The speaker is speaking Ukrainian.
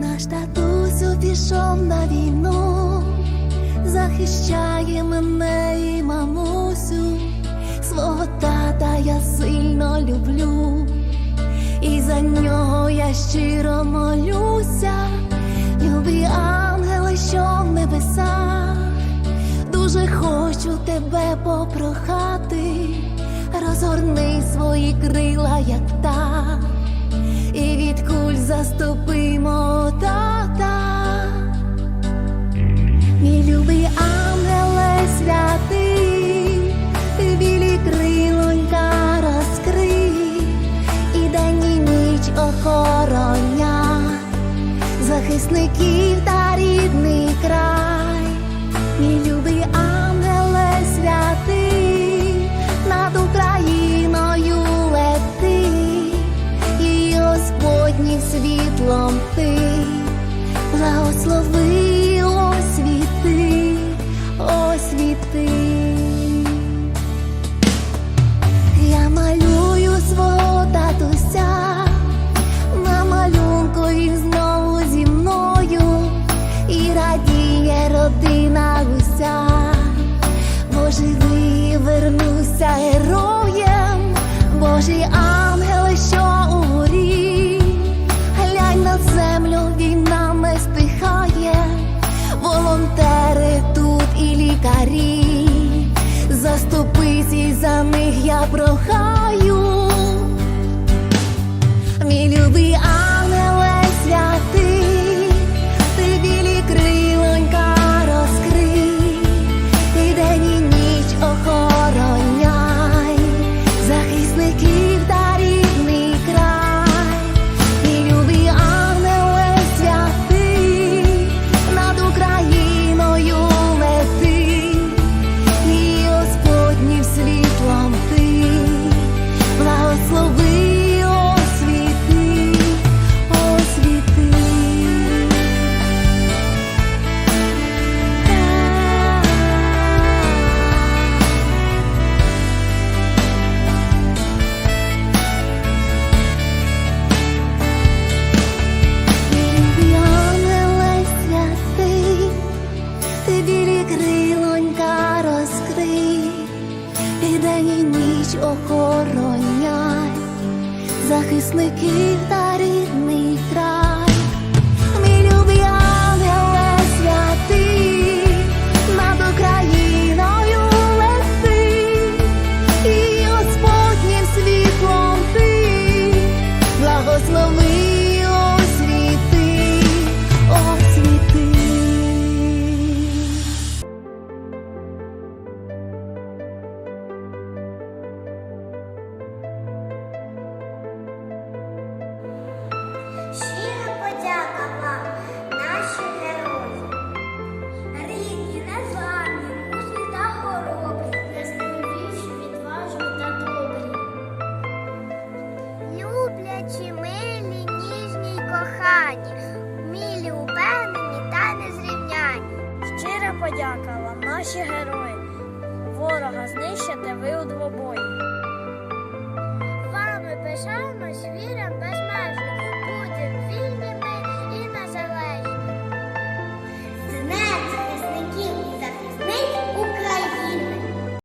Наш татусю пішов на війну, захищає мене і мамусю, свого тата я сильно люблю, і за нього я щиро молюся, любі ангели, що в небесах, дуже хочу тебе попрохати, розгорни свої крила, як птах і від куль заступимо тата. Мій любий ангеле святий, білі крилонька розкрий, і день і ніч охороня, захисників та рідний край, мій любий радіє родина уся, бо живий вернуся героєм, Божий ангел, що у горі, глянь на землю, війна не стихає, волонтери тут і лікарі, заступись і за них я прохаю. День і ніч охороняй, захисників та рідний край. Мій бажанні, мілі упевнені та незрівняні. Щира подяка вам, наші герої, ворога знищите ви у двобої. Вами пишаємо.